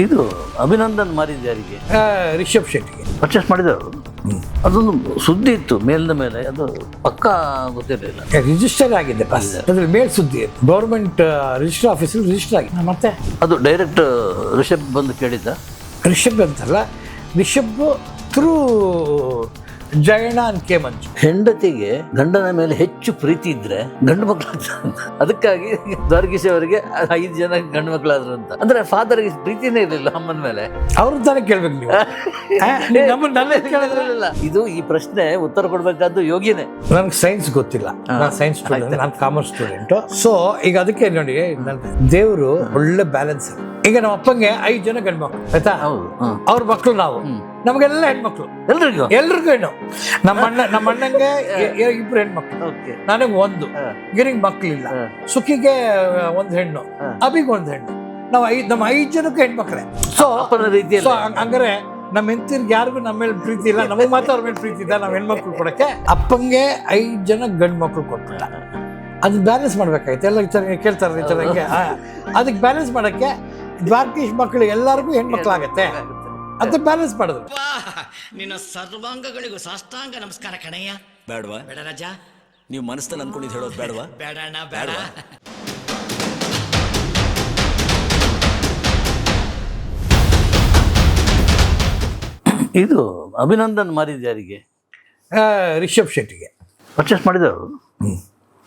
ಇದು ಅಭಿನಂದನ್ ಮಾರಿದ ಯಾರಿಗೆ? ರಿಷಬ್ ಶೆಟ್ಟಿಗೆ. ಪರ್ಚೇಸ್ ಮಾಡಿದವರು? ಅದೊಂದು ಸುದ್ದಿ ಇತ್ತು ಮೇಲಿನ ಮೇಲೆ ಅದು ಪಕ್ಕಾ ಗೊತ್ತಿರಲಿಲ್ಲ. ರಿಜಿಸ್ಟರ್ ಆಗಿದೆ ಬಸ್ ಅದ್ರ ಮೇಲ್ ಸುದ್ದಿ ಗೌರ್ಮೆಂಟ್ ರಿಜಿಸ್ಟರ್ ಆಫೀಸ್ ರಿಜಿಸ್ಟರ್ ಆಗಿದೆ. ಮತ್ತೆ? ಅದು ಡೈರೆಕ್ಟ್ ರಿಷಬ್ ಬಂದು ಕೇಳಿದ್ದ? ರಿಷಬ್ ಅಂತಲ್ಲ Rishab through Jayanna and K Manju. ಹೆಂಡತಿಗೆ ಗಂಡನ ಮೇಲೆ ಹೆಚ್ಚು ಪ್ರೀತಿ ಇದ್ರೆ ಗಂಡು ಮಕ್ಕಳು ಅದಕ್ಕಾಗಿ ದ್ವಾರಕೀಶ್ ಅವರಿಗೆ ಐದು ಜನ ಗಂಡು ಮಕ್ಕಳಾದ್ರು ಅಂತ. ಅಂದ್ರೆ ಫಾದರ್ಗೆ ಪ್ರೀತಿನೇ ಇರಲಿಲ್ಲ ಅಮ್ಮನ ಮೇಲೆ. ಅವ್ರ ತಾನೇ ಕೇಳ್ಬೇಕು ನೀವು. ಇದು ಈ ಪ್ರಶ್ನೆ ಉತ್ತರ ಕೊಡ್ಬೇಕಾದ್ದು ಯೋಗಿನೇ. ನನಗೆ ಸೈನ್ಸ್ ಗೊತ್ತಿಲ್ಲ. ನಾನು ಸೈನ್ಸ್ ಸ್ಟೂಡೆಂಟ್ ನಾನು ಕಾಮರ್ಸ್ ಸ್ಟೂಡೆಂಟ್ ಸೊ ಈಗ ಅದಕ್ಕೆ ನೋಡಿ ದೇವರು ಒಳ್ಳೆ ಬ್ಯಾಲೆನ್ಸ್ ಈಗ ನಮ್ಮ ಅಪ್ಪಂಗೆ ಐದು ಜನ ಗಂಡು ಮಕ್ಕಳು ಆಯ್ತಾ? ಅವ್ರ ಮಕ್ಕಳು ನಾವು. ನಮಗೆಲ್ಲ ಹೆಣ್ಮಕ್ಳು. ಎಲ್ರಿಗೂ? ಎಲ್ರಿಗೂ ಹೆಣ್ಣು. ನಮ್ಮ ಅಣ್ಣ ನಮ್ಮ ಅಣ್ಣಂಗೆ ಇಬ್ರು ಹೆಣ್ಮಕ್ಳು. ಓಕೆ. ನನಗೆ ಒಂದು. ಗಿರಿಗ್ ಮಕ್ಳಿಲ್ಲ ಸುಖಿಗೆ ಒಂದು ಹೆಣ್ಣು. ಅಭಿಗೆ ಒಂದು ಹೆಣ್ಣು. ನಾವು ಐದ್ ನಮ್ಮ ಐದು ಜನಕ್ಕೆ ಹೆಣ್ಮಕ್ಳೆ. ಸೊ ಸೊ ಹಂಗಾರೆ ನಮ್ಮ ಹೆಂಡತಿರ್ಗೆ ಯಾರಿಗೂ ನಮ್ಮ ಮೇಲೆ ಪ್ರೀತಿ ಇಲ್ಲ. ನಮಗೆ ಮಾತ್ರ ಅವ್ರ ಮೇಲೆ ಪ್ರೀತಿ ಇಲ್ಲ ನಾವು ಹೆಣ್ಮಕ್ಳು ಕೊಡಕ್ಕೆ ಅಪ್ಪಂಗೆ ಐದು ಜನ ಗಂಡು ಮಕ್ಳು ಕೊಟ್ಟಿಲ್ಲ ಅದು ಬ್ಯಾಲೆನ್ಸ್ ಮಾಡ್ಬೇಕಾಯ್ತು. ಎಲ್ಲ ಈ ಕೇಳ್ತಾರೆ ಈ ಥರ ಅದಕ್ಕೆ ಬ್ಯಾಲೆನ್ಸ್ ಮಾಡಕ್ಕೆ ದ್ವಾರಕೀಶ್ ಮಕ್ಕಳು ಎಲ್ಲರಿಗೂ ಹೆಣ್ಮಕ್ಳಾಗತ್ತೆ. ಅಂತ ಬ್ಯಾಲೆನ್ಸ್ ಮಾಡಿದ್ರು ನಿನ್ನ ಸರ್ವಾಂಗಗಳಿಗೂ ಸಾಷ್ಟಾಂಗ ನಮಸ್ಕಾರ ಕಣಯ್ಯ. ಬೇಡವಾ ಬೇಡ ರಾಜ. ನೀವು ಮನಸ್ಸಲ್ಲಿ ಅನ್ಕೊಂಡಿದ್ದು ಹೇಳೋದು ಬೇಡವಾ ಬೇಡ ಅಣ್ಣ ಬೇಡ. ಇದು ಅಭಿನಂದನ್ ಮಾರಿದ ಯಾರಿಗೆ? ರಿಷಬ್ ಶೆಟ್ಟಿಗೆ. ಪರ್ಚೇಸ್ ಮಾಡಿದವರು?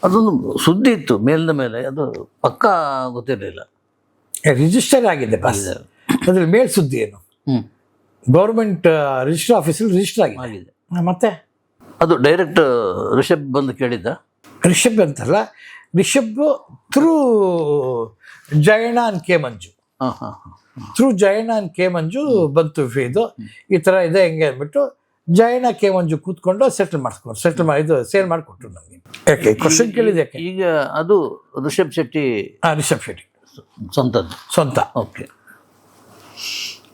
ಅದೊಂದು ಸುದ್ದಿ ಇತ್ತು ಮೇಲಿನ ಮೇಲೆ. ಅದು ಪಕ್ಕಾ ಗೊತ್ತಿರಲಿಲ್ಲ. ರಿಜಿಸ್ಟರ್ ಆಗಿದೆ ಬಸ್. ಅದ್ರ ಮೇಲ್ ಸುದ್ದಿ ಏನು? ಹ್ಮ್. ಗೌರ್ಮೆಂಟ್ ರಿಜಿಸ್ಟರ್ ಆಫೀಸಲ್ಲಿ ರಿಜಿಸ್ಟರ್ ಆಗಿದೆ. ಮತ್ತೆ? ಅದು ಡೈರೆಕ್ಟ್ ರಿಷಬ್ ಬಂದು ಕೇಳಿದ್ದ? ರಿಷಬ್ ಅಂತಲ್ಲ Rishab through Jayanna and K Manju. ಹಾಂ ಹಾಂ ಹಾಂ through Jayanna and K Manju ಬಂತು ಇದು. ಈ ಥರ ಇದೆ ಹೆಂಗೆ ಅಂದ್ಬಿಟ್ಟು ಜಯಣ್ಣ ಕೆ ಮಂಜು ಕೂತ್ಕೊಂಡು ಸೆಟ್ಲ್ ಮಾಡಿಸ್ಕೊಂಡು ಸೆಟ್ಲ್ ಮಾಡಿ ಇದು ಸೇಲ್ ಮಾಡಿಕೊಟ್ರು ನಮಗೆ. ಯಾಕೆ? ಕ್ವಶನ್ ಕೇಳಿದೆ ಯಾಕೆ? ಈಗ ಅದು ರಿಷಬ್ ಶೆಟ್ಟಿ ಹಾಂ ರಿಷಬ್ ಶೆಟ್ಟಿ. ಸ್ವಂತದ್ದು. ಸ್ವಂತ. ಓಕೆ.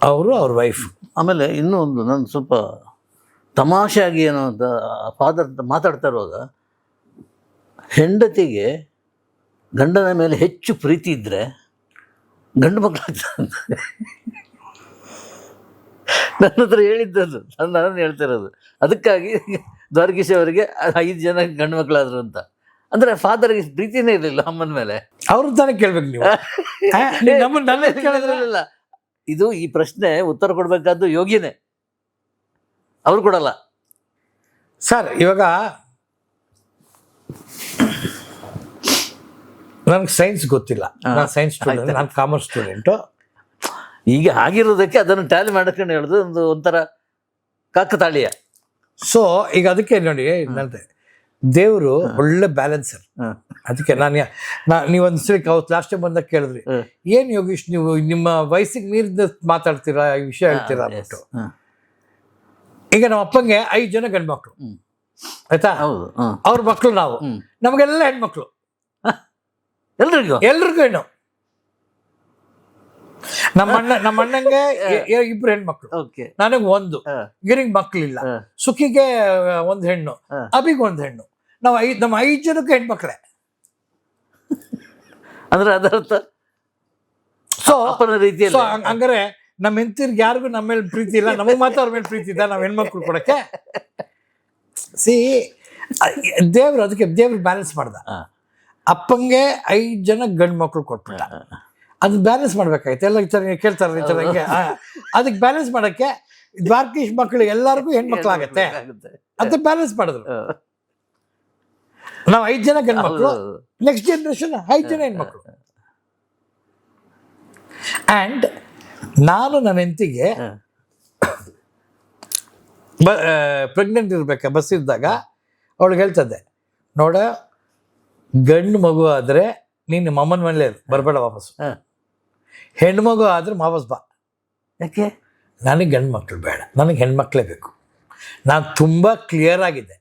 ಅವರು ಅವ್ರ ವೈಫ್ ಆಮೇಲೆ ಇನ್ನೂ ಒಂದು ನಾನು ಸ್ವಲ್ಪ ತಮಾಷೆಯಾಗಿ ಏನೋ ಅಂತ ಫಾದರ್ ಮಾತಾಡ್ತಾ ಇರುವಾಗ ಹೆಂಡತಿಗೆ ಗಂಡನ ಮೇಲೆ ಹೆಚ್ಚು ಪ್ರೀತಿ ಇದ್ದರೆ ಗಂಡು ಮಕ್ಕಳು ನನ್ನ ಹತ್ರ ಹೇಳಿದ್ದದು ನನ್ನ ನಾನು ಹೇಳ್ತಾ ಇರೋದು. ಅದಕ್ಕಾಗಿ ದ್ವಾರಕೀಶ್ ಅವರಿಗೆ ಐದು ಜನ ಗಂಡು ಮಕ್ಕಳಾದ್ರು ಅಂತ. ಅಂದರೆ ಫಾದರ್ಗೆ ಪ್ರೀತಿನೇ ಇರಲಿಲ್ಲ ಅಮ್ಮನ ಮೇಲೆ. ಅವ್ರ ತಾನೇ ಕೇಳ್ಬೇಕು ನೀವು. ಇದು ಈ ಪ್ರಶ್ನೆ ಉತ್ತರ ಕೊಡಬೇಕಾದ್ದು ಯೋಗಿನೇ ಅವರು ಕೊಡಲ್ಲ. ಸರ್ ಇವಾಗ ನನಗೆ ಸೈನ್ಸ್ ಗೊತ್ತಿಲ್ಲ. ನಾನು ಸೈನ್ಸ್ ಸ್ಟೂಡೆಂಟ್ ನಾನು ಕಾಮರ್ಸ್ ಸ್ಟೂಡೆಂಟು ಈಗ ಆಗಿರೋದಕ್ಕೆ ಅದನ್ನು ಟ್ಯಾಲಿ ಮಾಡ್ಕೊಂಡು ಹೇಳೋದು ಒಂದು ಒಂಥರ ತಾಳಿಯ ಸೊ ಈಗ ಅದಕ್ಕೆ ನೋಡಿ ದೇವರು ಒಳ್ಳೆ ಬ್ಯಾಲೆನ್ಸರ್ ಅದಕ್ಕೆ ನಾನು ಯಾ- ನಾ ನೀವೊಂದು ಸರಿ ಅವತ್ತು ಲಾಸ್ಟ್ ಟೈಮ್ ಬಂದಾಗ ಕೇಳಿದ್ರಿ. ಏನ್ ಯೋಗೀಶ್ ನೀವು ನಿಮ್ಮ ವಯಸ್ಸಿಗೆ ಮೀರಿದ ಮಾತಾಡ್ತೀರಾ ಈ ವಿಷಯ ಹೇಳ್ತೀರಾ ಅಂದ್ಬಿಟ್ಟು? ಈಗ ನಮ್ಮ ಅಪ್ಪಂಗೆ ಐದು ಜನ ಗಂಡು ಮಕ್ಕಳು. ಆಯ್ತಾ. ಅವ್ರ ಮಕ್ಕಳು ನಾವು. ನಮಗೆಲ್ಲ ಹೆಣ್ಮಕ್ಳು. ಎಲ್ರಿಗೂ? ಎಲ್ರಿಗೂ ಹೆಣ್ಣು. ನಮ್ಮ ಅಣ್ಣ ನಮ್ಮ ಅಣ್ಣಂಗೆ ಇಬ್ರು ಹೆಣ್ಮಕ್ಳು. ಓಕೆ. ನನಗೆ ಒಂದು. ಗಿರಿಂಗ್ ಮಕ್ಳಿಲ್ಲ. ಸುಖಿಗೆ ಒಂದು ಹೆಣ್ಣು. ಅಭಿಗೆ ಒಂದು ಹೆಣ್ಣು. ನಾವು ಐದು ನಮ್ಮ ಐದು ಜನಕ್ಕೂ ಹೆಣ್ಮಕ್ಳೆ. ಅಂದ್ರೆ ಅದರ್ಥ? ಸೊ ರೀತಿಯಲ್ಲಿ. ಹಂಗಾರೆ ನಮ್ಮ ಹೆಂಡತಿರ್ಗೆ ಯಾರಿಗೂ ನಮ್ಮ ಮೇಲೆ ಪ್ರೀತಿ ಇಲ್ಲ ನಮಗೆ ಮಾತ್ರ ಅವ್ರ ಮೇಲೆ ಪ್ರೀತಿ ಇದೆ ನಾವು ಹೆಣ್ಮಕ್ಳು ಕೊಡಕ್ಕೆ. ಸಿ ದೇವ್ರು ಅದಕ್ಕೆ ದೇವ್ರು ಬ್ಯಾಲೆನ್ಸ್ ಮಾಡ್ದ. ಅಪ್ಪಂಗೆ ಐದು ಜನ ಗಂಡು ಮಕ್ಕಳು ಕೊಟ್ಬಿಟ್ಟ. ಅದು ಬ್ಯಾಲೆನ್ಸ್ ಮಾಡ್ಬೇಕಾಯ್ತು. ಎಲ್ಲ ಈ ಥರ ಕೇಳ್ತಾರೆ ಈ ಥರ ಹಿಂಗೆ ಅದಕ್ಕೆ ಬ್ಯಾಲೆನ್ಸ್ ಮಾಡಕ್ಕೆ ದ್ವಾರಕೀಶ್ ಮಕ್ಕಳು ಎಲ್ಲರಿಗೂ ಹೆಣ್ಮಕ್ಳಾಗತ್ತೆ. ಆಗುತ್ತೆ. ಅದು ಬ್ಯಾಲೆನ್ಸ್ ಮಾಡಿದ್ರು. ನಾವು ಐದು ಜನ ಗಂಡು ಮಕ್ಕಳು ನೆಕ್ಸ್ಟ್ ಜನ್ರೇಷನ್ ಐದು ಜನ ಹೆಣ್ಮಕ್ಳು. ಆ್ಯಂಡ್ ನಾನು ನನ್ನ ಹೆಂಡತಿಗೆ ಬ ಪ್ರೆಗ್ನೆಂಟ್ ಇರ್ಬೇಕಾ ಬಸ್ ಇದ್ದಾಗ ಅವಳಿಗೆ ಹೇಳ್ತದೆ ನೋಡ ಗಂಡು ಮಗು ಆದರೆ ನೀನು ಮಮ್ಮನ ಮನೇಲಿ ಬರಬೇಡ ವಾಪಸ್. ಹೆಣ್ಣು ಮಗು ಆದರೆ ವಾಪಸ್ ಬಾ. ಯಾಕೆ? ನನಗೆ ಗಂಡು ಮಕ್ಕಳು ಬೇಡ ನನಗೆ ಹೆಣ್ಮಕ್ಳೇ ಬೇಕು. ನಾನು ತುಂಬ ಕ್ಲಿಯರ್ ಆಗಿದೆ.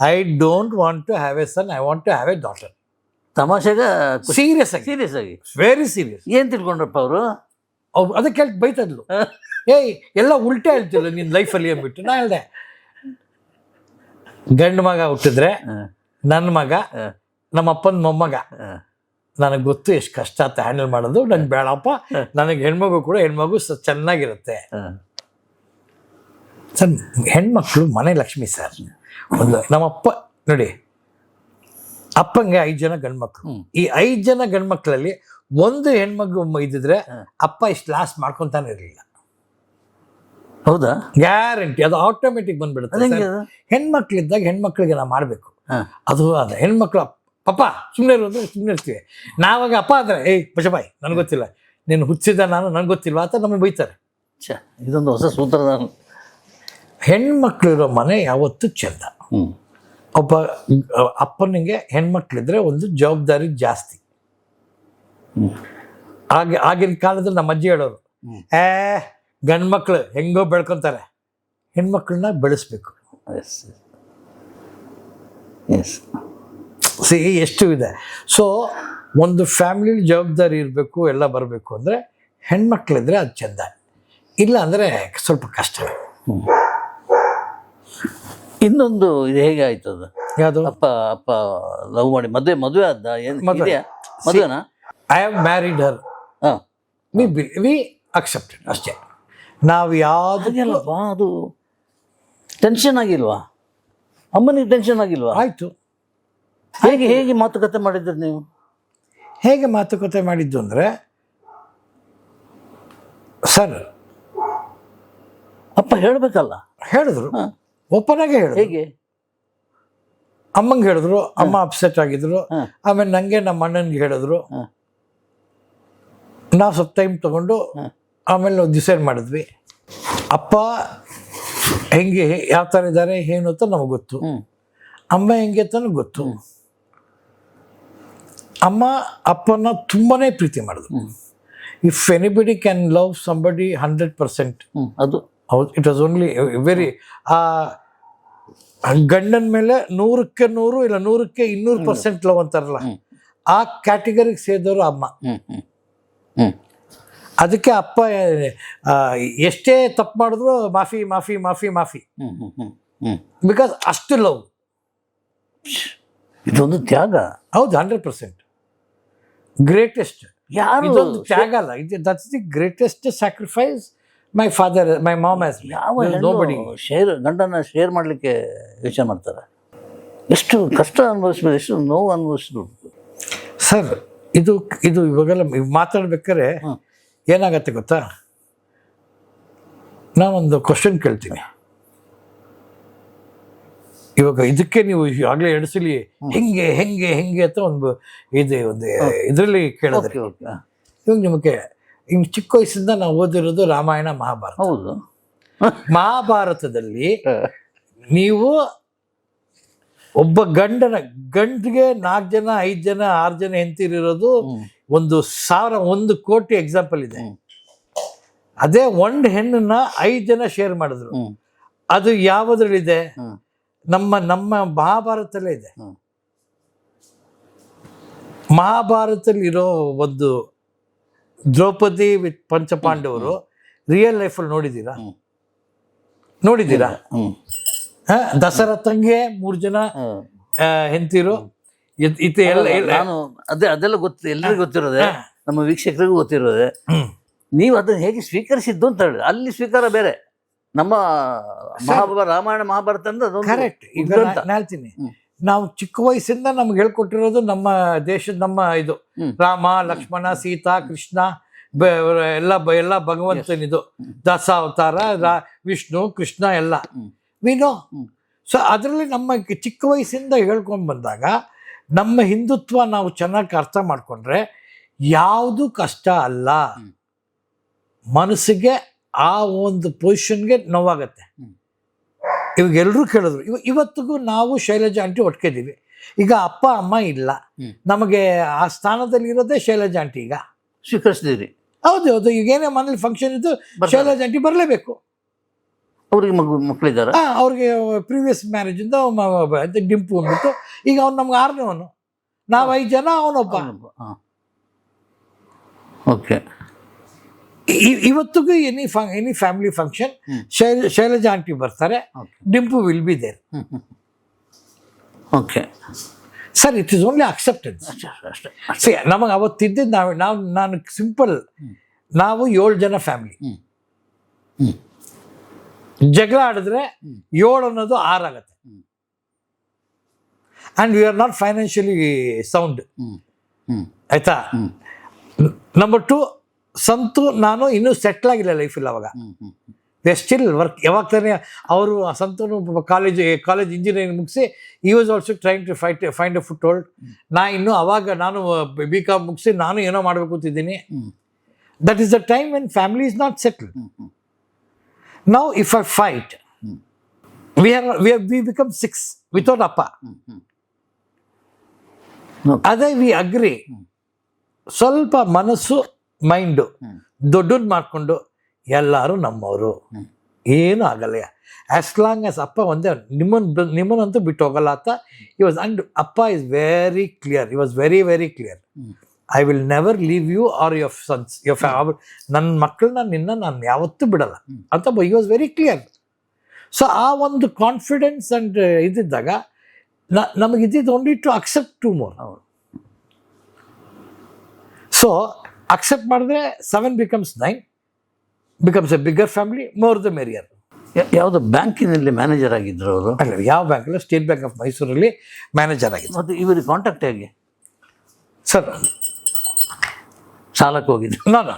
I don't want to have a son I want to have a daughter ತಮಾಷೆಗ serious ಆಗಿ. ಸೀರಿಯಸ್ ಆಗಿ. ವೆರಿ ಸೀರಿಯಸ್ ಏನು ತಿಳ್ಕೊಂಡ್ರಪ್ಪ ಅವರು? ಅವ್ರು ಅದಕ್ಕೆ ಹೇಳಿ ಬೈತದ್ಲು. ಏಯ್ ಎಲ್ಲ ಉಲ್ಟೆ ಹೇಳ್ತಿಲ್ಲ ನಿನ್ನ ಲೈಫಲ್ಲಿ ಅಂದ್ಬಿಟ್ಟು. ನಾ ಹೇಳ್ದೆ ಗಂಡು ಮಗ ಹುಟ್ಟಿದ್ರೆ ನನ್ನ ಮಗ ನಮ್ಮ ಅಪ್ಪನ ಮೊಮ್ಮಗ. ನನಗೆ ಗೊತ್ತು ಎಷ್ಟು ಕಷ್ಟ ಅಂತ ಹ್ಯಾಂಡಲ್ ಮಾಡೋದು ನಂಗೆ ಬೇಡಪ್ಪ. ನನಗೆ ಹೆಣ್ಮಗು ಕೂಡ ಹೆಣ್ಮಗು ಸ ಚೆನ್ನಾಗಿರುತ್ತೆ. ಸರ್ ಹೆಣ್ಮಕ್ಳು ಮನೆ ಲಕ್ಷ್ಮಿ ಸರ್. ಒಂದು ನಮ್ಮಪ್ಪ ನೋಡಿ ಅಪ್ಪಂಗೆ ಐದು ಜನ ಗಂಡ್ಮಕ್ಳು. ಈ ಐದು ಜನ ಗಂಡ್ಮಕ್ಳಲ್ಲಿ ಒಂದು ಹೆಣ್ಮಗು ಇದ್ದಿದ್ರೆ ಅಪ್ಪ ಇಷ್ಟು ಲಾಸ್ ಮಾಡ್ಕೊಂತಾನೆ ಇರಲಿಲ್ಲ. ಹೌದಾ? ಗ್ಯಾರಂಟಿ ಅದು ಆಟೋಮೆಟಿಕ್ ಬಂದ್ಬಿಡುತ್ತೆ? ಹೆಣ್ಮಕ್ಳಿದ್ದಾಗ ಹೆಣ್ಮಕ್ಳಿಗೆ ನಾವು ಮಾಡಬೇಕು. ಅದು ಅದ. ಹೆಣ್ಮಕ್ಳು ಪಪ್ಪ ಸುಮ್ಮನೆ ಇರೋದು ಅಂದ್ರೆ ಸುಮ್ಮನೆ ಇರ್ತೀವಿ. ನಾವಾಗ ಅಪ್ಪ ಅಂದ್ರೆ ಏಯ್ ಬಶಬಾಯ್ ನನಗೆ ಗೊತ್ತಿಲ್ಲ. ನೀನು ಹುಚ್ಚಿದ ನಾನು ನನಗೆ ಗೊತ್ತಿಲ್ವಾ? ಅಂತ ನಮಗೆ ಬೈತಾರೆ. ಛ ಇದೊಂದು ಹೊಸ ಸೂತ್ರದ ಹೆಣ್ಮಕ್ಳಿರೋ ಮನೆ ಯಾವತ್ತೂ ಚೆಂದ. ಒಬ್ಬ ಅಪ್ಪನಿಗೆ ಹೆಣ್ಮಕ್ಳಿದ್ರೆ ಒಂದು ಜವಾಬ್ದಾರಿ ಜಾಸ್ತಿ. ಆಗ ಆಗಿನ ಕಾಲದಲ್ಲಿ ನಮ್ಮ ಅಜ್ಜಿ ಹೇಳೋರು ಏ ಗಂಡ್ಮಕ್ಳು ಹೆಂಗೋ ಬೆಳ್ಕೊತಾರೆ. ಹೆಣ್ಮಕ್ಳನ್ನ ಬೆಳೆಸ್ಬೇಕು. ಎಸ್ ಎಸ್ ಸಿ ಎಷ್ಟು ಇದೆ. ಸೊ ಒಂದು ಫ್ಯಾಮಿಲಿ ಜವಾಬ್ದಾರಿ ಇರಬೇಕು ಎಲ್ಲ ಬರಬೇಕು ಅಂದರೆ ಹೆಣ್ಮಕ್ಳಿದ್ರೆ ಅದು ಚೆಂದ. ಇಲ್ಲ ಅಂದರೆ ಸ್ವಲ್ಪ ಕಷ್ಟ. ಇನ್ನೊಂದು ಇದು ಹೇಗೆ ಆಯ್ತು ಅದು? ಯಾವುದು? ಅಪ್ಪ ಅಪ್ಪ ಲವ್ ಮಾಡಿ. ಮದುವೆ ಮದುವೆ ಆದ ಏನು ಮದ್ವೆ. ಇದೆಯಾ? ಮದುವೆನಾ? ಐ ಹ್ಯಾವ್ ಮ್ಯಾರಿಡ್ ಹರ್ ಹಾ. ವಿ ವಿ ಅಕ್ಸೆಪ್ಟೆಡ್ ಅಷ್ಟೇ. ನಾವು ಯಾವುದು ಹಾಗೆಲ್ಲಪ್ಪ ಅದು. ಟೆನ್ಷನ್ ಆಗಿಲ್ವಾ? ಅಮ್ಮನಿಗೆ ಟೆನ್ಷನ್ ಆಗಿಲ್ವಾ? ಆಯಿತು. ಹೇಗೆ ಹೇಗೆ ಮಾತುಕತೆ ಮಾಡಿದ್ರಿ ನೀವು? ಹೇಗೆ ಮಾತುಕತೆ ಮಾಡಿದ್ದು ಅಂದರೆ ಸರ್ ಅಪ್ಪ ಹೇಳಬೇಕಲ್ಲ? ಹೇಳಿದ್ರು. ಹಾ. ಓಪನ್ ಆಗಿ ಹೇಳಿದ್ರು. ಹೇಗೆ? ಅಮ್ಮಂಗೆ ಹೇಳಿದ್ರು ಅಮ್ಮ ಅಪ್ಸೆಟ್ ಆಗಿದ್ರು. ಆಮೇಲೆ ನನಗೆ ನಮ್ಮ ಅಣ್ಣನಿಗೆ ಹೇಳಿದ್ರು. ನಾ ನಾವು ಸ್ವಲ್ಪ ಟೈಮ್ ತಗೊಂಡು ಆಮೇಲೆ ನಾವು ಡಿಸೈಡ್ ಮಾಡಿದ್ವಿ. ಅಪ್ಪ ಹೆಂಗೆ ಯಾವ ಥರ ಇದ್ದಾರೆ ಏನು ಅಂತ ನಮಗೆ ಗೊತ್ತು. ಅಮ್ಮ ಹೆಂಗೆ ಅಂತ ಗೊತ್ತು. ಅಮ್ಮ ಅಪ್ಪನ ತುಂಬಾ ಪ್ರೀತಿ ಮಾಡಿದ್ರು. If anybody can love somebody hundred percent ಅದು ಇಟ್ ವಾಸ್ ಓನ್ಲಿ ವೆರಿ ಆ ಗಂಡನ ಮೇಲೆ ನೂರಕ್ಕೆ ನೂರು ಇಲ್ಲ ನೂರಕ್ಕೆ ಇನ್ನೂರು ಪರ್ಸೆಂಟ್ ಲವ್ ಅಂತಾರಲ್ಲ. ಆ ಕ್ಯಾಟಗರಿಗೆ ಸೇರಿದವರು ಅಮ್ಮ. ಅದಕ್ಕೆ ಅಪ್ಪ ಎಷ್ಟೇ ತಪ್ಪು ಮಾಡಿದ್ರು ಮಾಫಿ ಮಾಫಿ ಮಾಫಿ ಮಾಫಿ. ಬಿಕಾಸ್ ಅಷ್ಟು ಲವ್ ಇದೊಂದು ತ್ಯಾಗ. ಹೌದು ಹಂಡ್ರೆಡ್ ಪರ್ಸೆಂಟ್ ಗ್ರೇಟೆಸ್ಟ್ ಯಾರು? ತ್ಯಾಗ ಅಲ್ಲ. ಇದು that's the greatest sacrifice my father my mom as ಯಾವ ನೋಬಡಿ ಶೇರ್ ಗಂಡನ ಶೇರ್ ಮಾಡಲಿಕ್ಕೆ ಯೋಚನೆ ಮಾಡ್ತಾರೆ. ಎಷ್ಟು ಕಷ್ಟ ಅನುಭವಿಸ್ಬೇಕು ಎಷ್ಟು ನೋವು ಅನುಭವಿಸ್ಬೇಕು. ಸರ್ ಇದು ಇದು ಇವಾಗೆಲ್ಲ ಇವ್ ಮಾತಾಡ್ಬೇಕಾದ್ರೆ. ಏನಾಗತ್ತೆ ಗೊತ್ತಾ? ನಾವೊಂದು ಕ್ವಶನ್ ಕೇಳ್ತೀನಿ. ಇವಾಗ ಇದಕ್ಕೆ ನೀವು ಆಗಲೇ ಎಡಿಸಲಿ ಹೆಂಗೆ ಹೆಂಗೆ ಹೆಂಗೆ ಅಂತ ಒಂದು ಇದು ಒಂದು ಇದರಲ್ಲಿ ಕೇಳೋದಕ್ಕೆ. ಇವಾಗ ನಿಮಗೆ ಇನ್ನು ಚಿಕ್ಕ ವಯಸ್ಸಿಂದ ನಾವು ಓದಿರೋದು ರಾಮಾಯಣ ಮಹಾಭಾರತ. ಹೌದು. ಮಹಾಭಾರತದಲ್ಲಿ ನೀವು ಒಬ್ಬ ಗಂಡನ ಗಂಡಿಗೆ ನಾಲ್ಕು ಜನ ಐದು ಜನ ಆರು ಜನ ಹೆಂತಿರಿರೋದು ಒಂದು ಸಾವಿರ ಒಂದು ಕೋಟಿ ಎಕ್ಸಾಂಪಲ್ ಇದೆ. ಅದೇ ಒಂದು ಹೆಣ್ಣನ್ನ ಐದು ಜನ ಶೇರ್ ಮಾಡಿದ್ರು. ಅದು ಯಾವುದ್ರಲ್ಲಿದೆ ನಮ್ಮ ನಮ್ಮ ಮಹಾಭಾರತಲ್ಲೇ ಇದೆ. ಮಹಾಭಾರತದಲ್ಲಿರೋ ಒಂದು ದ್ರೌಪದಿ ವಿತ್ ಪಂಚಪಾಂಡವರು ರಿಯಲ್ ಲೈಫಲ್ಲಿ ನೋಡಿದ್ದೀರಾ. ನೋಡಿದ್ದೀರಾ? ದಸರಥಂಗೆ ಮೂರು ಜನ ಹೆಂತಿರು ಎಲ್ಲ ನಾನು ಅದೇ ಅದೆಲ್ಲ ಗೊತ್ತು ಎಲ್ಲರಿಗೂ ಗೊತ್ತಿರೋದೆ ನಮ್ಮ ವೀಕ್ಷಕರಿಗೂ ಗೊತ್ತಿರೋದೆ. ನೀವು ಅದನ್ನ ಹೇಗೆ ಸ್ವೀಕರಿಸಿದ್ದು ಅಂತ ಹೇಳಿ ಅಲ್ಲಿ ಸ್ವೀಕಾರ ಬೇರೆ. ನಮ್ಮ ಮಹಾಭಾರತ ರಾಮಾಯಣ ಮಹಾಭಾರತ ಅಂದ್ರೆ ಅದೊಂದು ಕರೆಕ್ಟ್ ಹೇಳ್ತೀನಿ. ನಾವು ಚಿಕ್ಕ ವಯಸ್ಸಿಂದ ನಮ್ಗೆ ಹೇಳ್ಕೊಟ್ಟಿರೋದು ನಮ್ಮ ದೇಶದ ನಮ್ಮ ಇದು. ರಾಮ ಲಕ್ಷ್ಮಣ ಸೀತಾ ಕೃಷ್ಣ ಎಲ್ಲ ಎಲ್ಲ ಭಗವಂತನಿದು ದಸಾವತಾರ ರಾ ವಿಷ್ಣು ಕೃಷ್ಣ ಎಲ್ಲ. ಮೀನು. ಸೊ ಅದರಲ್ಲಿ ನಮ್ಮ ಚಿಕ್ಕ ವಯಸ್ಸಿಂದ ಹೇಳ್ಕೊಂಡು ಬಂದಾಗ ನಮ್ಮ ಹಿಂದುತ್ವ ನಾವು ಚೆನ್ನಾಗಿ ಅರ್ಥ ಮಾಡಿಕೊಂಡ್ರೆ ಯಾವುದು ಕಷ್ಟ ಅಲ್ಲ. ಮನಸ್ಸಿಗೆ ಆ ಒಂದು ಪೊಸಿಷನ್ಗೆ ನೋವಾಗತ್ತೆ. ಹ್ಮ್. ಇವಾಗ ಎಲ್ಲರೂ ಕೇಳಿದ್ರು ಇವ ಇವತ್ತಿಗೂ ನಾವು ಶೈಲಜಾ ಆಂಟಿ ಒಟ್ಕಿದ್ದೀವಿ. ಈಗ ಅಪ್ಪ ಅಮ್ಮ ಇಲ್ಲ. ನಮಗೆ ಆ ಸ್ಥಾನದಲ್ಲಿ ಇರೋದೇ ಶೈಲಜಾ ಆಂಟಿ ಈಗ. ಸ್ವೀಕರಿಸಿದಿರಿ ಹೌದು ಹೌದು. ಈಗ ಏನೇ ಮನೇಲಿ ಫಂಕ್ಷನ್ ಇದ್ದು. ಶೈಲಜಾ ಆಂಟಿ ಬರಲೇಬೇಕು. ಅವ್ರಿಗೆ ಮಗು ಮಕ್ಕಳಿದ್ದಾರೆ? ಹಾಂ ಅವ್ರಿಗೆ ಪ್ರೀವಿಯಸ್ ಮ್ಯಾರೇಜಿಂದ ಡಿಂಪು ಅಂದ್ಬಿಟ್ಟು ಈಗ ಅವ್ನು ನಮ್ಗೆ ಆರನೇವನು ನಾವು ಐದು ಜನ ಅವನೊಬ್ಬ. ಓಕೆ. ಇವತ್ತಿಗೂ any func any family function Shaila Shailaja aunty ಬರ್ತಾರೆ. Dimpu will be there okay sir it is only acceptance ಅಷ್ಟೇ ನಮಗೆ ಅವತ್ತಿದ್ದಿದ್ದು ನಾವು ನಾವು ನಾನು ಸಿಂಪಲ್ ನಾವು ಏಳು ಜನ ಫ್ಯಾಮಿಲಿ. ಜಗಳ ಆಡಿದ್ರೆ ಏಳು ಅನ್ನೋದು ಆರಾಗತ್ತೆ. And we are not financially sound ಆಯ್ತಾ? ನಂಬರ್ ಟು ಸಂತು ನಾನು ಇನ್ನೂ ಸೆಟ್ಲ್ ಆಗಿಲ್ಲ ಲೈಫಲ್ಲಿ ಅವಾಗ. ಸ್ಟಿಲ್ ವರ್ಕ್ ಯಾವಾಗ ತಾನೇ ಅವರು ಸಂತನು ಕಾಲೇಜ್ ಕಾಲೇಜ್ ಇಂಜಿನಿಯರಿಂಗ್ ಮುಗಿಸಿ he was also trying to fight find a foothold ನಾ ಇನ್ನು ಅವಾಗ ನಾನು ಬಿ ಕಾಮ್ ಮುಗಿಸಿ ನಾನು ಏನೋ ಮಾಡಬೇಕು ಅಂತಿದ್ದೀನಿ. That is the time when family is not settle ನಾವು if I fight. We are we we become six without ಅಪ್ಪ. ಅದೇ ವಿ ಅಗ್ರಿ ಸ್ವಲ್ಪ ಮನಸ್ಸು ಮೈಂಡು. ದೊಡ್ಡದ್ ಮಾಡಿಕೊಂಡು ಎಲ್ಲರೂ ನಮ್ಮವರು. ಏನು ಆಗಲ್ಲ. ಆಸ್ ಲಾಂಗ್ ಆಸ್ ಅಪ್ಪ ಒಂದೇ ನಿಮ್ಮನ್ನು ನಿಮ್ಮನ್ನಂತೂ ಬಿಟ್ಟು ಹೋಗಲ್ಲ ಅಂತ ಈ ವಾಸ್ ಅಂಡ್ ಅಪ್ಪ is very clear he was very very clear. I will never leave you are your sons your ನನ್ನ ಮಕ್ಕಳನ್ನ ನಿನ್ನ ನಾನು ಯಾವತ್ತೂ ಬಿಡಲ್ಲ. ಅಂತ he was very clear so ಆ ಒಂದು ಕಾನ್ಫಿಡೆನ್ಸ್ ಅಂಡ್ ಇದ್ದಿದ್ದಾಗ ನಮಗಿದ್ದಿದ್ದು only to accept to more so accept ಮಾಡಿದ್ರೆ seven becomes nine becomes a bigger family more the merrier ಯಾವುದೋ ಬ್ಯಾಂಕಿನಲ್ಲಿ ಮ್ಯಾನೇಜರ್ ಆಗಿದ್ರು ಅವರು? ಅಲ್ಲ ಯಾವ ಬ್ಯಾಂಕಲ್ಲಿ ಸ್ಟೇಟ್ ಬ್ಯಾಂಕ್ ಆಫ್ ಮೈಸೂರಲ್ಲಿ ಮ್ಯಾನೇಜರ್ ಆಗಿದೆ ಮತ್ತು ಇವರಿಗೆ ಕಾಂಟ್ಯಾಕ್ಟ್ ಹೇಗೆ? ಸರ್ ಸಾಲಕ್ಕೆ ಹೋಗಿದ್ರು. ನಾನು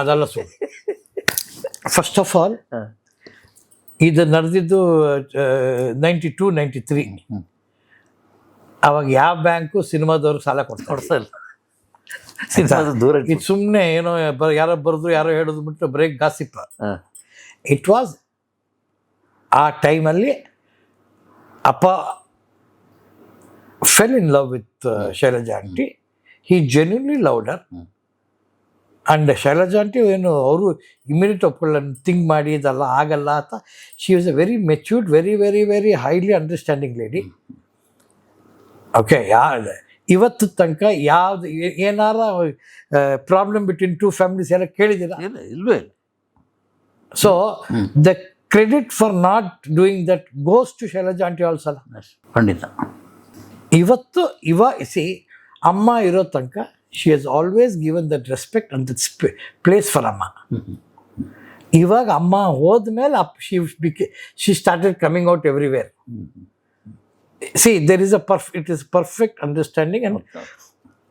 ಅದೆಲ್ಲ ಸುಳ್ಳು ಫಸ್ಟ್ ಆಫ್ ಆಲ್ ಇದು ನಡೆದಿದ್ದು ನೈಂಟಿ ಟೂ ನೈಂಟಿ ತ್ರೀ. ಅವಾಗ ಯಾವ ಬ್ಯಾಂಕು ಸಿನಿಮಾದವ್ರಿಗೆ ಸಾಲ ಕೊಡ್ತಾರೆ? ಕೊಡ್ತಾ ಇಲ್ಲ ದೂರ ಇದು ಸುಮ್ಮನೆ ಏನೋ ಯಾರೋ ಬರೆದು ಯಾರೋ ಹೇಳೋದು ಬಿಟ್ಟು ಬ್ರೇಕ್ ಗಾಸಿಪ್ಪ. ಇಟ್ ವಾಸ್ ಆ ಟೈಮಲ್ಲಿ ಅಪ್ಪ fell in love with Shailaja aunty. He genuinely loved her and and Shailaja aunty ಏನು ಅವರು ಇಮಿಡಿಯೇಟ್ ಒಪ್ಕೊಳ್ಳ ಥಿಂಕ್ ಮಾಡಿ ಇದೆಲ್ಲ ಆಗಲ್ಲ ಅಂತ. She was a very matured very very very highly understanding lady okay yeah ಇವತ್ತು ತನಕ ಯಾವ್ದು ಏನಾರ ಪ್ರಾಬ್ಲಮ್ ಬಿಟ್ವೀನ್ ಟೂ ಫ್ಯಾಮಿಲೀಸ್ ಎಲ್ಲ ಕೇಳಿದ್ದೀರಾ? ಇಲ್ಲ ಇಲ್ವೇ ಇಲ್ಲ. So the credit for not doing that goes to Shailaja aunty also ಅಲ್ಲ? ಖಂಡಿತ. ಇವತ್ತು ಇವ ಸಿ ಅಮ್ಮ ಇರೋ ತನಕ she has always given that respect and that place for ಅಮ್ಮ. ಇವಾಗ ಅಮ್ಮ ಹೋದ್ಮೇಲೆ up she became she started coming out everywhere see there is a perf it is perfect understanding and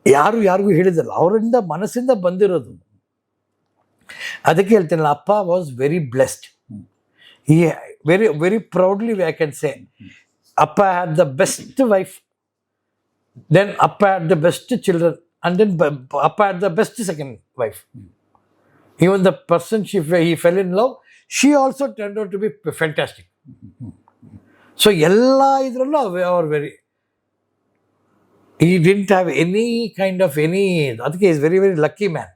ಯಾರು ಯಾರಿಗೂ ಹೇಳಿದಲ್ಲ ಅವರಿಂದ ಮನಸ್ಸಿಂದ ಬಂದಿರೋದು. ಅದಕ್ಕೆ ಹೇಳ್ತೀನಿ ಅಪ್ಪ was very blessed he very very proudly I can say ಅಪ್ಪ had the best wife then ಅಪ್ಪ had the best children and then ಅಪ್ಪ had the best second wife even the person she he fell in love she also turn out to be fantastic so ಎಲ್ಲ ಇದರಲ್ಲೂ hour very he didn't have any kind of any ಅದಕ್ಕೆ is very very lucky man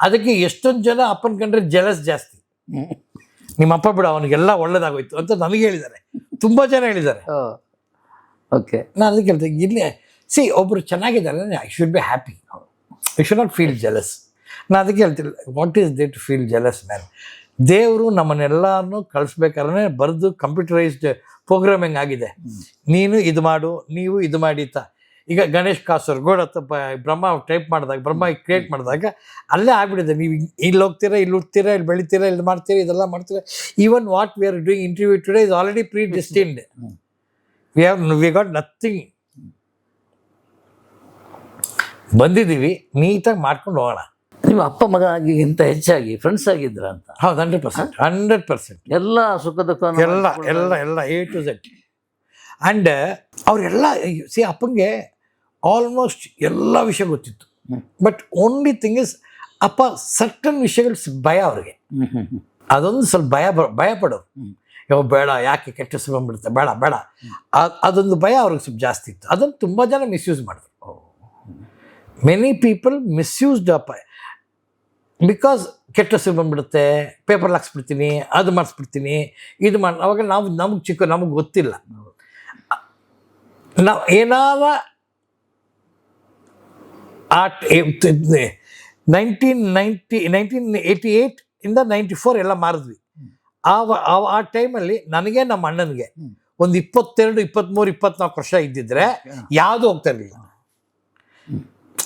ಅದಕ್ಕೆ ಎಷ್ಟೊಂದು ಜನ ಅಪ್ಪನ ಕಂಡ್ರೆ jealous ಜಾಸ್ತಿ ನಿಮ್ಮ ಅಪ್ಪ ಬಿಡ ಅವನಿಗೆಲ್ಲ ಒಳ್ಳೇದಾಗೋಯ್ತು ಅಂತ ನನಗೆ ಹೇಳಿದ್ದಾರೆ ತುಂಬ ಜನ ಹೇಳಿದ್ದಾರೆ ಓಕೆ ನಾನು ಅದಕ್ಕೆ ಹೇಳ್ತೀನಿ ಇಲ್ಲಿ ಸಿ ಒಬ್ಬರು ಚೆನ್ನಾಗಿದ್ದಾರೆ I should be happy I should not feel jealous ನಾನು ಅದಕ್ಕೆ ಹೇಳ್ತೀನಿ what is there to feel jealous man ದೇವರು ನಮ್ಮನ್ನೆಲ್ಲನೂ ಕಳಿಸ್ಬೇಕಾದ್ರೆ ಬರೆದು ಕಂಪ್ಯೂಟರೈಸ್ಡ್ ಪ್ರೋಗ್ರಾಮಿಂಗ್ ಆಗಿದೆ? ನೀನು ಇದು ಮಾಡು ನೀವು ಇದು ಮಾಡಿ ತ ಈಗ ಗಣೇಶ್ ಕಾಸರ್ಗೋಡ್ ಅಥವಾ ಬ್ರಹ್ಮ ಟೈಪ್ ಮಾಡಿದಾಗ ಬ್ರಹ್ಮ ಕ್ರಿಯೇಟ್ ಮಾಡಿದಾಗ ಅಲ್ಲೇ ಆಗ್ಬಿಡಿದೆ ನೀವು ಇಲ್ಲಿ ಹೋಗ್ತೀರಾ ಇಲ್ಲಿ ಹುಡ್ತೀರಾ ಇಲ್ಲಿ ಬೆಳಿತೀರಾ ಇಲ್ಲಿ ಮಾಡ್ತೀರಾ ಇದೆಲ್ಲ ಮಾಡ್ತೀರಾ. Even what we are doing interview today is already predestined we have we got nothing ಬಂದಿದ್ದೀವಿ ನೀಟಾಗಿ ಮಾಡ್ಕೊಂಡು ಹೋಗೋಣ. ನೀವು ಅಪ್ಪ ಮಗ ಆಗಿಗಿಂತ ಹೆಚ್ಚಾಗಿ ಫ್ರೆಂಡ್ಸ್ ಆಗಿದ್ರ ಅಂತ. ಹೌದು ಹಂಡ್ರೆಡ್ ಪರ್ಸೆಂಟ್ ಹಂಡ್ರೆಡ್ ಪರ್ಸೆಂಟ್ ಎಲ್ಲ ಸುಖ ದುಃಖ ಎಲ್ಲ ಎಲ್ಲ ಎಲ್ಲ ಎ ಟು ಝೆಡ್ ಆ್ಯಂಡ್ ಅವರೆಲ್ಲ ಸಿ ಅಪ್ಪಂಗೆ ಆಲ್ಮೋಸ್ಟ್ ಎಲ್ಲ ವಿಷಯ ಗೊತ್ತಿತ್ತು. ಬಟ್ ಓನ್ಲಿ ಥಿಂಗ್ ಇಸ್ ಅಪ್ಪ ಸರ್ಟನ್ ವಿಷಯಗಳು ಭಯ ಅವ್ರಿಗೆ. ಅದೊಂದು ಸ್ವಲ್ಪ ಭಯ ಭಯ ಪಡೋರು. ಯಾವ ಬೇಡ ಯಾಕೆ ಕೆಟ್ಟ ಸುಖ ಬಂದ್ಬಿಡುತ್ತೆ? ಬೇಡ ಬೇಡ. ಅದೊಂದು ಭಯ ಅವ್ರಿಗೆ ಸ್ವಲ್ಪ ಜಾಸ್ತಿ ಇತ್ತು. ಅದನ್ನು ತುಂಬ ಜನ ಮಿಸ್ಯೂಸ್ ಮಾಡಿದ್ರು. ಮೆನಿ ಪೀಪಲ್ ಮಿಸ್ಯೂಸ್ಡ್ ಅಪ್ಪ. ಬಿಕಾಸ್ ಕೆಟ್ಟ ಹೆಸರು ಬಂದ್ಬಿಡುತ್ತೆ ಪೇಪರ್ ಹಾಕ್ಸ್ಬಿಡ್ತೀನಿ ಅದು ಮಾಡಿಸ್ಬಿಡ್ತೀನಿ ಇದು ಮಾಡಿ ಅವಾಗ ನಾವು ನಮಗೆ ಚಿಕ್ಕ ನಮಗೆ ಗೊತ್ತಿಲ್ಲ. ನಾವು ಏನಾರ ಆ nineteen ninety nineteen eighty eight ಇಂದ ನೈಂಟಿ ಫೋರ್ ಎಲ್ಲ ಮಾರಿದ್ವಿ. ಆ ಆ- ಟೈಮಲ್ಲಿ ನನಗೆ ನಮ್ಮ ಅಣ್ಣನಿಗೆ ಒಂದು ಇಪ್ಪತ್ತೆರಡು ಇಪ್ಪತ್ತ್ಮೂರು ಇಪ್ಪತ್ನಾಲ್ಕು ವರ್ಷ ಇದ್ದಿದ್ರೆ ಯಾವುದು ಹೋಗ್ತಾ ಇರಲಿಲ್ಲ.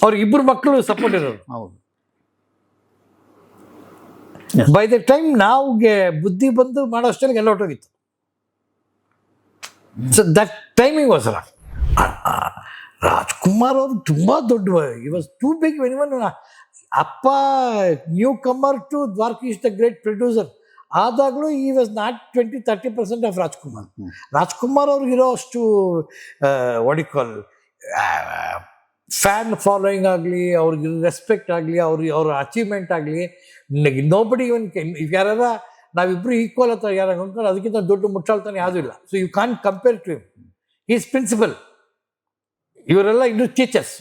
ಅವ್ರಿಗೆ ಇಬ್ಬರು ಮಕ್ಕಳು ಸಪೋರ್ಟ್ ಇರೋರು. ಹೌದು. ಬೈ ದ ಟೈಮ್ ನಾವ್ಗೆ ಬುದ್ಧಿ ಬಂದು ಮಾಡೋ ಅಷ್ಟರಲ್ಲಿ ಎಲ್ಲ ಹೊಟ್ಟೋಗಿತ್ತು so that timing was Rajkumar ಅವರು ತುಂಬ ದೊಡ್ಡ he was too big when ಅಪ್ಪ newcomer to Dwarakish the great producer ಆದಾಗಲೂ he was not twenty thirty percent of Rajkumar. Rajkumar ಅವ್ರಿಗಿರೋ ಅಷ್ಟು ಒಡಿಕಾಲ್ ಫ್ಯಾನ್ ಫಾಲೋಯಿಂಗ್ ಆಗಲಿ, ಅವ್ರಿಗೆ ರೆಸ್ಪೆಕ್ಟ್ ಆಗಲಿ ಅವ್ರಿಗೆ ಅವ್ರ ಅಚೀವ್ಮೆಂಟ್ ಆಗಲಿ ನೋಬಡಿ ಇವನ್ ಯಾರ ನಾವಿಬ್ರು ಈಕ್ವಲ್ ಅಥವಾ ಯಾರು ಅಂದ್ಕೊಂಡು ಅದಕ್ಕಿಂತ ದೊಡ್ಡ ಮುಟ್ಟಾಳ್ತಾನೆ ಯಾವುದೂ ಇಲ್ಲ. So you can compare to him is principal ಇವರೆಲ್ಲ ಇನ್ನು ಟೀಚರ್ಸ್